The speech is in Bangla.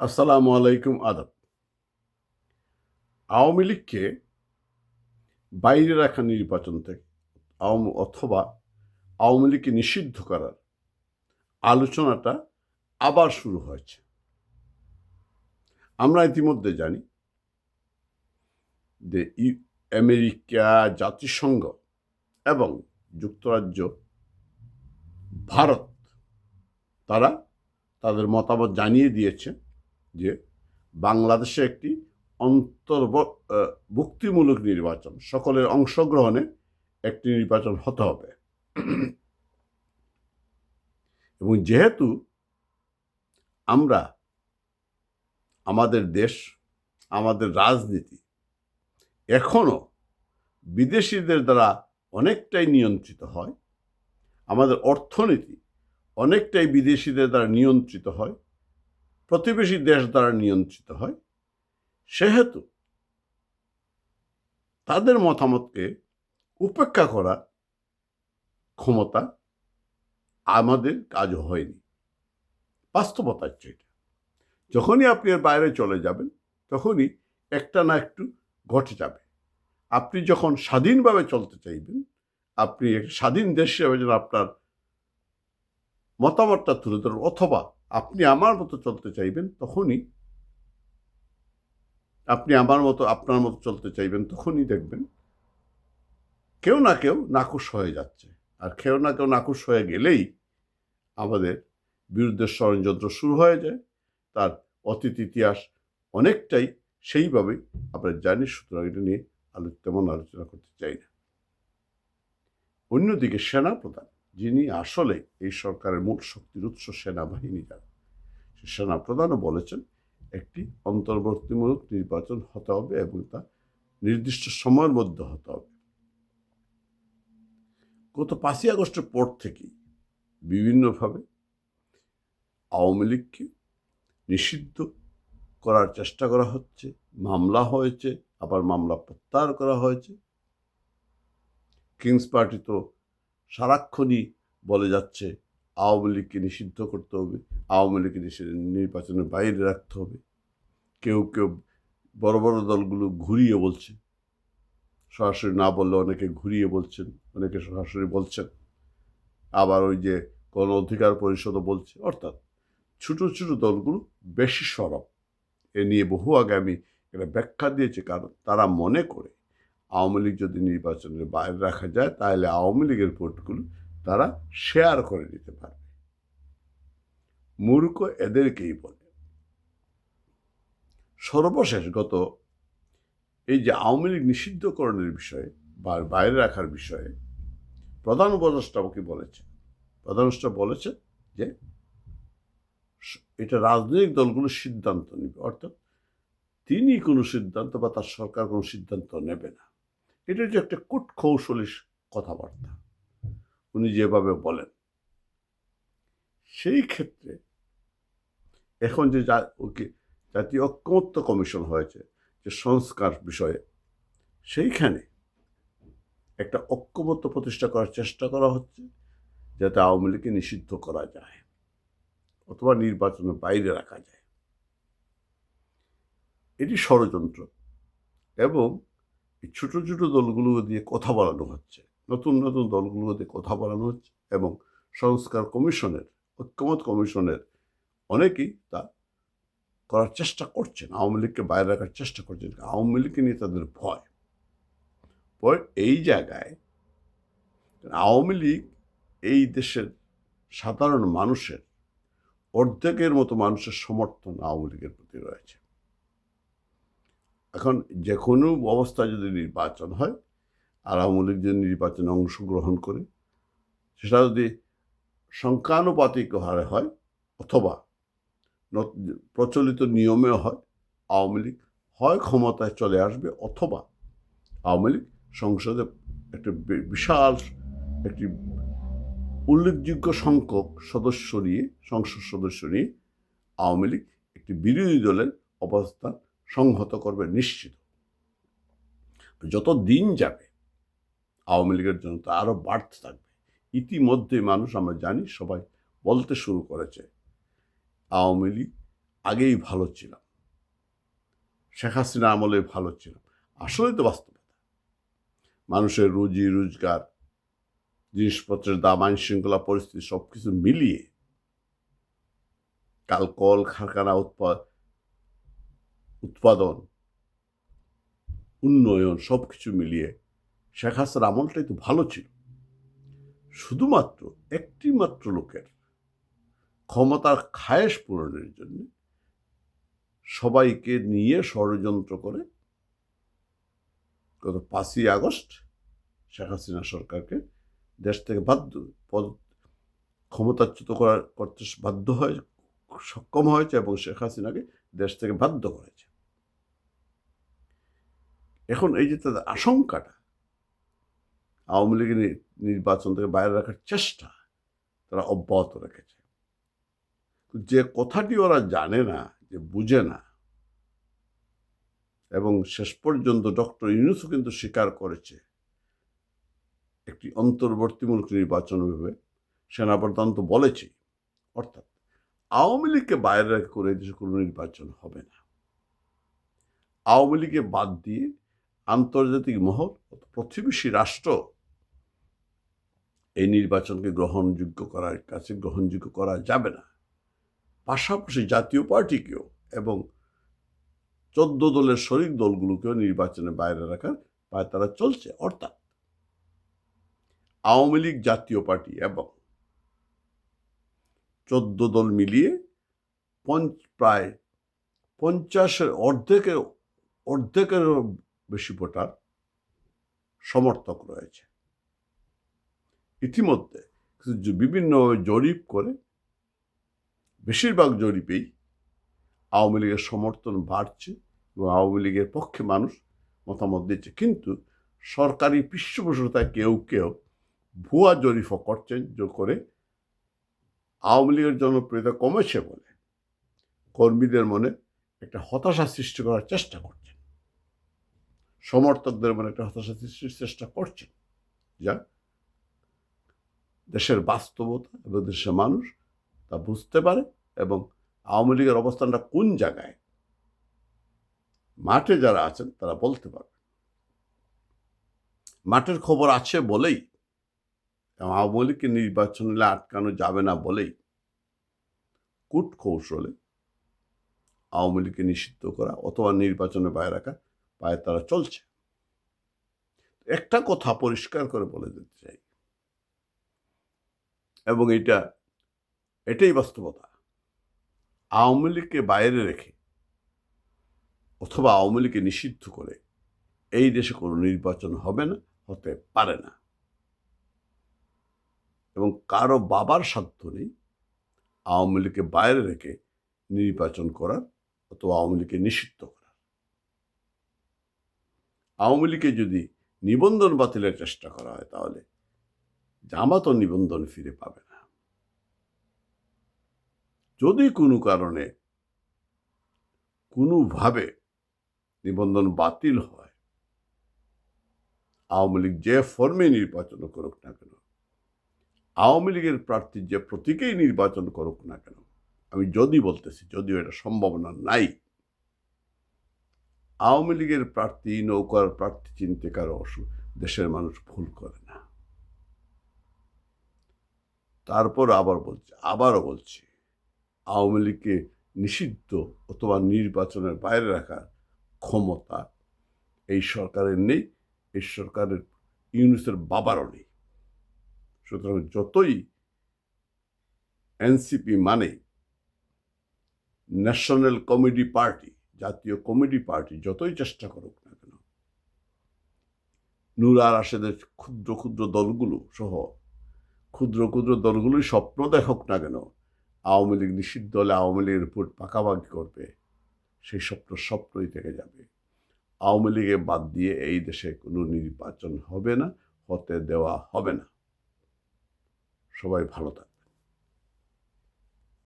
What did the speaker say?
আসসালামু আলাইকুম আদাব। আওয়ামী লীগকে বাইরে রাখা নির্বাচন থেকে অথবা আওয়ামী লীগকে নিষিদ্ধ করার আলোচনাটা আবার শুরু হয়েছে। আমরা ইতিমধ্যে জানি যে আমেরিকা, জাতিসংঘ এবং যুক্তরাজ্য, ভারত, তারা তাদের মতামত জানিয়ে দিয়েছে। যে বাংলাদেশে একটি অন্তর্ভুক্তিমূলক নির্বাচন, সকলের অংশগ্রহণে একটি নির্বাচন হতে হবে। এবং যেহেতু আমরা আমাদের দেশ, আমাদের রাজনীতি এখনও বিদেশিদের দ্বারা অনেকটাই নিয়ন্ত্রিত হয়, আমাদের অর্থনীতি অনেকটাই বিদেশিদের দ্বারা নিয়ন্ত্রিত হয় প্রতিবেশী দেশ দ্বারা নিয়ন্ত্রিত হয়, সেহেতু তাদের মতামতকে উপেক্ষা করার ক্ষমতা আমাদের কাজ হয়নি। বাস্তবতা হচ্ছে এটা যখনই আপনি এর বাইরে চলে যাবেন, তখনই একটা না একটু ঘটে যাবে। আপনি যখন স্বাধীনভাবে চলতে চাইবেন, আপনি স্বাধীন দেশ হিসাবে যেন আপনার মতামতটা তুলে ধরুন, অথবা আপনি আমার মতো চলতে চাইবেন তখনই, আপনি আমার মতো, আপনার মতো চলতে চাইবেন তখনই দেখবেন কেউ না কেউ নাকুশ হয়ে যাচ্ছে। আর কেউ না কেউ নাকুশ হয়ে গেলেই আমাদের বিরুদ্ধে ষড়যন্ত্র শুরু হয়ে যায়। তার অতীত ইতিহাস অনেকটাই সেইভাবেই আমরা জানি, সুতরাং এটা নিয়ে আলো তেমন আলোচনা করতে চাই না। অন্যদিকে সেনা প্রধান যিনি আসলে এই সরকারের মূল শক্তির উৎস সেনাবাহিনী যারা, সে সেনা প্রধানও বলেছেন একটি অন্তর্বর্তীমূলক নির্বাচন হতে হবে এবং তা নির্দিষ্ট সময়ের মধ্যে হতে হবে। গত পাঁচই আগস্টের পর থেকেই বিভিন্নভাবে আওয়ামী লীগকে নিষিদ্ধ করার চেষ্টা করা হচ্ছে, মামলা হয়েছে, আবার মামলা প্রত্যাহার করা হয়েছে। কিংস পার্টি তো সারাক্ষণই বলে যাচ্ছে, আওয়ামী লীগকে নিষিদ্ধ করতে হবে, আওয়ামী লীগকে নির্বাচনের বাইরে রাখতে হবে। কেউ কেউ বড় বড় দলগুলো ঘুরিয়ে বলছে। সরাসরি না বললে অনেকে ঘুরিয়ে বলছেন, অনেকে সরাসরি বলছেন। আবার ওই যে গণ অধিকার পরিষদও বলছে, অর্থাৎ ছোট ছোট দলগুলো বেশি সরব। এ নিয়ে বহু আগে আমি এটা ব্যাখ্যা দিয়েছি, কারণ তারা মনে করে আওয়ামী লীগ যদি নির্বাচনের বাইরে রাখা যায়, তাহলে আওয়ামী লীগের ভোটগুলো তারা শেয়ার করে নিতে পারবে। মূর্খ এদেরকেই বলে। সর্বশেষ গত এই যে আওয়ামী লীগ নিষিদ্ধকরণের বিষয়ে বা বাইরে রাখার বিষয়ে প্রধান উপদেষ্টা আমাকে বলেছে। প্রধান বলেছে যে এটা রাজনৈতিক দলগুলো সিদ্ধান্ত নেবে। অর্থাৎ তিনি কোনো সিদ্ধান্ত বা তার সরকার কোনো সিদ্ধান্ত নেবে না। এটা যে একটা কূট কৌশলী কথাবার্তা। উনি যেভাবে বলেন। সেই ক্ষেত্রে এখন যে ওকে জাতীয় ঐক্যমত্য কমিশন হয়েছে, যে সংস্কার বিষয়ে, সেইখানে একটা ঐক্যমত্য প্রতিষ্ঠা করার চেষ্টা করা হচ্ছে, যাতে আওয়ামী লীগকে নিষিদ্ধ করা যায় অথবা নির্বাচনের বাইরে রাখা যায়। এটি ষড়যন্ত্র এবং ছোটো ছোটো দলগুলো দিয়ে কথা বলানো হচ্ছে। নতুন নতুন দলগুলো দিয়ে কথা বলানো হচ্ছে এবং সংস্কার কমিশনের, ঐক্যমত কমিশনের অনেকেই তা করার চেষ্টা করছেন। আওয়ামী লীগকে বাইরে রাখার চেষ্টা করছেন। আওয়ামী লীগকে নিয়ে তাদের ভয়। ভয় এই জায়গায় আওয়ামী লীগ এই দেশের সাধারণ মানুষের অর্ধেকের মতো মানুষের সমর্থন আওয়ামী লীগের প্রতি রয়েছে। এখন যে কোনো অবস্থায় যদি নির্বাচন হয় আর আওয়ামী লীগ যদি নির্বাচনে অংশগ্রহণ করে, সেটা যদি সংখ্যানুপাতিক হারে হয় অথবা প্রচলিত নিয়মে হয়, আওয়ামী লীগ হয় ক্ষমতায় চলে আসবে অথবা আওয়ামী লীগ সংসদে একটি বিশাল একটি উল্লেখযোগ্য সংখ্যক সদস্য নিয়ে, সংসদ সদস্য নিয়ে আওয়ামী লীগ একটি বিরোধী দলের অবস্থান সংহত করবে নিশ্চিত। যত দিন যাবে, আওয়ামী লীগের জন্য তা আরও বাড়তে থাকবে। ইতিমধ্যে মানুষ, আমরা জানি, সবাই বলতে শুরু করেছে, আওয়ামী লীগ আগেই ভালো ছিলাম, শেখ হাসিনা আমলে ভালো ছিলাম। আসলে তো বাস্তবতা। মানুষের রুজি, রোজগার, জিনিসপত্রের দাম আইন শৃঙ্খলা পরিস্থিতি সব কিছু মিলিয়ে কাল কল কারখানা উৎপাদ উৎপাদন, উন্নয়ন সব কিছু মিলিয়ে শেখ হাসিনার আমলটাই তো ভালো ছিল। শুধুমাত্র একটি মাত্র লোকের ক্ষমতার খায়েশ পূরণের জন্য সবাইকে নিয়ে ষড়যন্ত্র করে গত পাঁচই আগস্ট শেখ হাসিনা সরকারকে দেশ থেকে বাধ্য, পদ, ক্ষমতাচ্যুত করার, করতে বাধ্য হয়, সক্ষম হয়েছে এবং শেখ হাসিনাকে দেশ থেকে বাধ্য করেছে। এখন এই যে তাদের আশঙ্কাটা, আওয়ামী লীগের নির্বাচন থেকে বাইরে রাখার চেষ্টা তারা অব্যাহত রেখেছে। যে কথাটি ওরা জানে না, যে বুঝে না, এবং শেষ পর্যন্ত ডক্টর ইউনুসও কিন্তু স্বীকার করেছে, একটি অন্তর্বর্তীমূলক নির্বাচন ভেবে সেনাপ্রধান তো বলেছে অর্থাৎ আওয়ামী লীগকে বাইরে করে দেশে কোনো নির্বাচন হবে না। আওয়ামী লীগকে বাদ দিয়ে আন্তর্জাতিক মহল প্রতিবেশী রাষ্ট্র এই নির্বাচনকে গ্রহণযোগ্য করার কাছে গ্রহণযোগ্য করা যাবে না। পাশাপাশি জাতীয় পার্টিকেও এবং চোদ্দ দলের শরিক দলগুলোকেও নির্বাচনে বাইরে রাখার পায় তারা চলছে, অর্থাৎ আওয়ামী লীগ জাতীয় পার্টি এবং চোদ্দ দল মিলিয়ে পঞ্চ প্রায় পঞ্চাশের অর্ধেকের অর্ধেকেরও বেশি ভোটার সমর্থক রয়েছে। ইতিমধ্যে বিভিন্ন জরিপ করে বেশিরভাগ জরিপেই আওয়ামী লীগের সমর্থন বাড়ছে এবং আওয়ামী লীগের পক্ষে মানুষ মতামত দিচ্ছে। কিন্তু সরকারি পৃষ্ঠপোষকতায় কেউ কেউ ভুয়া জরিফও করছেন যে করে আওয়ামী লীগের জনপ্রিয়তা কমেছে বলে কর্মীদের মনে একটা হতাশা সৃষ্টি করার চেষ্টা করছেন সমর্থকদের মনে একটা হতাশা সৃষ্টির চেষ্টা করছেন যা দেশের বাস্তবতা এবং দেশের মানুষ তা বুঝতে পারে এবং আওয়ামী লীগের অবস্থানটা কোন জায়গায়? মাঠে যারা আছেন তারা বলতে পারবে মাঠের খবর আছে বলেই আওয়ামী লীগকে নির্বাচনে আটকানো যাবে না বলেই কূট কৌশলে আওয়ামী লীগকে নিষিদ্ধ করা অথবা নির্বাচনে বাইরে রাখা, পায়ে তারা চলছে। একটা কথা পরিষ্কার করে বলে দিতে চাই। এবং এটা, এটাই বাস্তবতা। আওয়ামী লীগকে বাইরে রেখে অথবা আওয়ামী লীগকে নিষিদ্ধ করে এই দেশে কোনো নির্বাচন হবে না, হতে পারে না। এবং কারও বাবার সাধ্য নেই, আওয়ামী লীগকে বাইরে রেখে নির্বাচন করার অথবা আওয়ামী লীগকে নিষিদ্ধ করার। আওয়ামী লীগে যদি নিবন্ধন বাতিলের চেষ্টা করা হয় তাহলে জামাতও নিবন্ধন ফিরে পাবে না। যদি কোনো কারণে কোনোভাবে নিবন্ধন বাতিল হয়, আওয়ামী লীগ যে ফর্মে নির্বাচন করুক না কেন আওয়ামী লীগের প্রার্থী যে প্রতীকেই নির্বাচন করুক না কেন, আমি যদি বলতেছি, যদিও এটা সম্ভাবনা নাই, আওয়ামী লীগের প্রার্থী, নৌকার প্রার্থী চিনতে কারও অসু, দেশের মানুষ ভুল করে না। তারপর আবার বলছি, আবারও বলছি, আওয়ামী লীগকে নিষিদ্ধ অথবা নির্বাচনের বাইরে রাখার ক্ষমতা এই সরকারের নেই, এই সরকারের ইউনুসের বাবারও নেই। সুতরাং যতই এনসিপি মানে ন্যাশনাল কমেডি পার্টি, জাতীয় কমেডি পার্টি, যতই চেষ্টা করুক না কেন, নূর আর রাশেদের ক্ষুদ্র ক্ষুদ্র দলগুলো সহ ক্ষুদ্র ক্ষুদ্র দলগুলোই স্বপ্ন দেখুক না কেন, আওয়ামী লীগ নিষিদ্ধ হলে আওয়ামী লীগের উপর পাকাপাকি করবে, সেই স্বপ্ন স্বপ্নই থেকে যাবে। আওয়ামী লীগে বাদ দিয়ে এই দেশে কোনো নির্বাচন হবে না, হতে দেওয়া হবে না। সবাই ভালো থাকবে